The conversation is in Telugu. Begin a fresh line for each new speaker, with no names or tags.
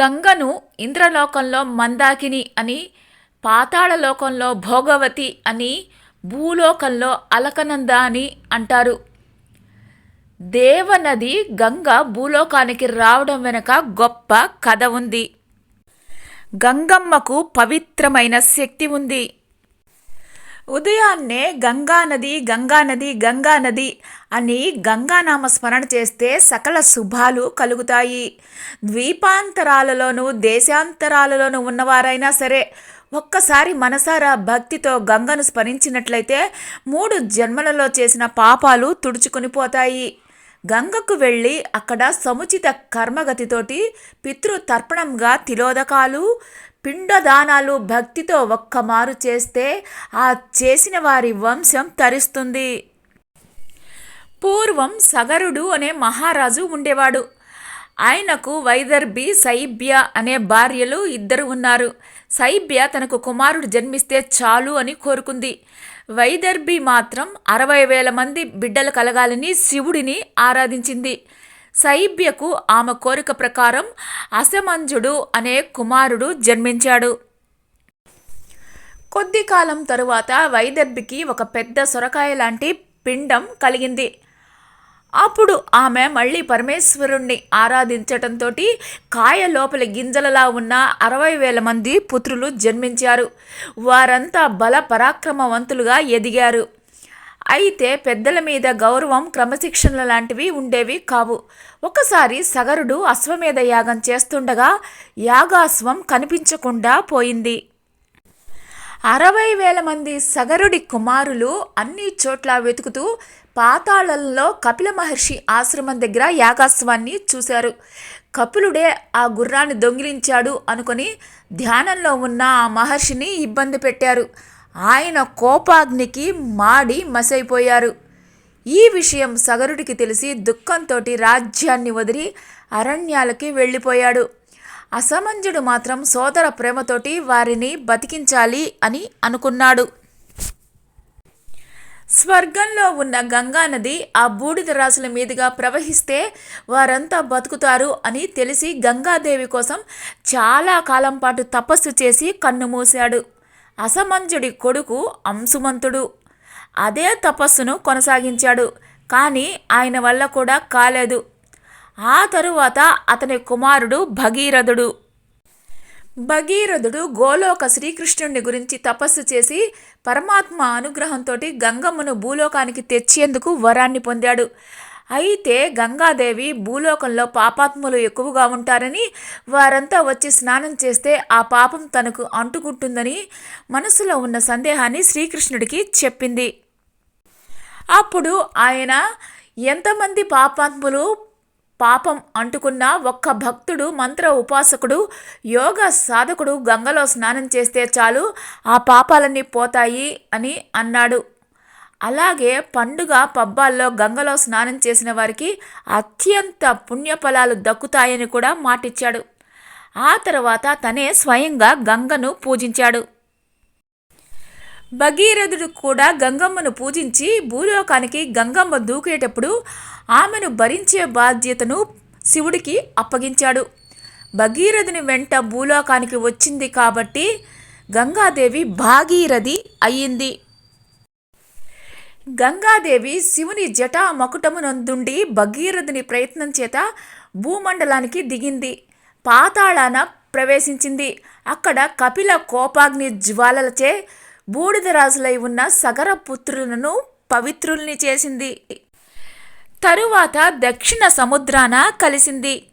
గంగను ఇంద్రలోకంలో మందాకిని అని పాతాళలోకంలో భోగవతి అని భూలోకంలో అలకనంద అని అంటారు. దేవనది గంగ భూలోకానికి రావడం వెనుక గొప్ప కథ ఉంది. గంగమ్మకు పవిత్రమైన శక్తి ఉంది. ఉదయాన్నే గంగానది గంగానది గంగానది అని గంగానామ స్మరణ చేస్తే సకల శుభాలు కలుగుతాయి. ద్వీపాంతరాలలోనూ దేశాంతరాలలోనూ ఉన్నవారైనా సరే ఒక్కసారి మనసారా భక్తితో గంగను స్మరించినట్లయితే మూడు జన్మలలో చేసిన పాపాలు తుడుచుకుని పోతాయి. గంగకు వెళ్ళి అక్కడ సముచిత కర్మగతితోటి పితృతర్పణంగా తిలోదకాలు పిండదానాలు భక్తితో ఒక్కమారు చేస్తే ఆ చేసిన వారి వంశం తరిస్తుంది. పూర్వం సగరుడు అనే మహారాజు ఉండేవాడు. ఆయనకు వైదర్భి సైబ్య అనే భార్యలు ఇద్దరు ఉన్నారు. సైబ్య తనకు కుమారుడు జన్మిస్తే చాలు అని కోరుకుంది. వైదర్భి మాత్రం అరవై వేల మంది బిడ్డలు కలగాలని శివుడిని ఆరాధించింది. సైబ్యకు ఆమె కోరిక ప్రకారం అసమంజుడు అనే కుమారుడు జన్మించాడు. కొద్ది కాలం తరువాత వైదర్భికి ఒక పెద్ద సొరకాయ లాంటి పిండం కలిగింది. అప్పుడు ఆమె మళ్ళీ పరమేశ్వరుణ్ణి ఆరాధించటంతో కాయ లోపల గింజలలా ఉన్న అరవై వేల మంది పుత్రులు జన్మించారు. వారంతా బల పరాక్రమవంతులుగా ఎదిగారు. అయితే పెద్దల మీద గౌరవం క్రమశిక్షణల లాంటివి ఉండేవి కావు. ఒకసారి సగరుడు అశ్వమేధ యాగం చేస్తుండగా యాగాశ్వం కనిపించకుండా పోయింది. అరవై వేల మంది సగరుడి కుమారులు అన్ని చోట్ల వెతుకుతూ పాతాళంలో కపిల మహర్షి ఆశ్రమం దగ్గర యాగాస్వాన్ని చూశారు. కపిలుడే ఆ గుర్రాన్ని దొంగిలించాడు అనుకొని ధ్యానంలో ఉన్న ఆ మహర్షిని ఇబ్బంది పెట్టారు. ఆయన కోపాగ్నికి మాడి మసైపోయారు. ఈ విషయం సగరుడికి తెలిసి దుఃఖంతో రాజ్యాన్ని వదిలి అరణ్యాలకి వెళ్ళిపోయాడు. అసమంజుడు మాత్రం సోదర ప్రేమతోటి వారిని బతికించాలి అని అనుకున్నాడు. స్వర్గంలో ఉన్న గంగానది ఆ బూడిద రాసుల మీదుగా ప్రవహిస్తే వారంతా బతుకుతారు అని తెలిసి గంగాదేవి కోసం చాలా కాలం పాటు తపస్సు చేసి కన్ను మూశాడు. అసమంజుడి కొడుకు అంశుమంతుడు. అదే తపస్సును కొనసాగించాడు. కానీ ఆయన వల్ల కూడా కాలేదు. ఆ తరువాత అతని కుమారుడు భగీరథుడు. భగీరథుడు గోలోక శ్రీకృష్ణుని గురించి తపస్సు చేసి పరమాత్మ అనుగ్రహంతో గంగమ్మను భూలోకానికి తెచ్చేందుకు వరాన్ని పొందాడు. అయితే గంగాదేవి భూలోకంలో పాపాత్ములు ఎక్కువగా ఉంటారని వారంతా వచ్చి స్నానం చేస్తే ఆ పాపం తనకు అంటుకుంటుందని మనసులో ఉన్న సందేహాన్ని శ్రీకృష్ణుడికి చెప్పింది. అప్పుడు ఆయన ఎంతమంది పాపాత్ములు పాపం అంటుకున్న ఒక్క భక్తుడు మంత్ర ఉపాసకుడు యోగ సాధకుడు గంగలో స్నానం చేస్తే చాలు ఆ పాపాలన్నీ పోతాయి అని అన్నాడు. అలాగే పండుగ పబ్బాల్లో గంగలో స్నానం చేసిన వారికి అత్యంత పుణ్యఫలాలు దక్కుతాయని కూడా మాటిచ్చాడు. ఆ తర్వాత తనే స్వయంగా గంగను పూజించాడు. భగీరథుడు కూడా గంగమ్మను పూజించి భూలోకానికి గంగమ్మ దూకేటప్పుడు ఆమెను భరించే బాధ్యతను శివుడికి అప్పగించాడు. భగీరథుని వెంట భూలోకానికి వచ్చింది కాబట్టి గంగాదేవి భాగీరథి అయ్యింది. గంగాదేవి శివుని జటా మకుటమునందుండి భగీరథుని ప్రయత్నం చేత భూమండలానికి దిగింది. పాతాళాన ప్రవేశించింది. అక్కడ కపిల కోపాగ్ని జ్వాలలచే బూడిద రాజులై ఉన్న సగర పుత్రులను పవిత్రుల్ని చేసింది. తరువాత దక్షిణ సముద్రాన కలిసింది.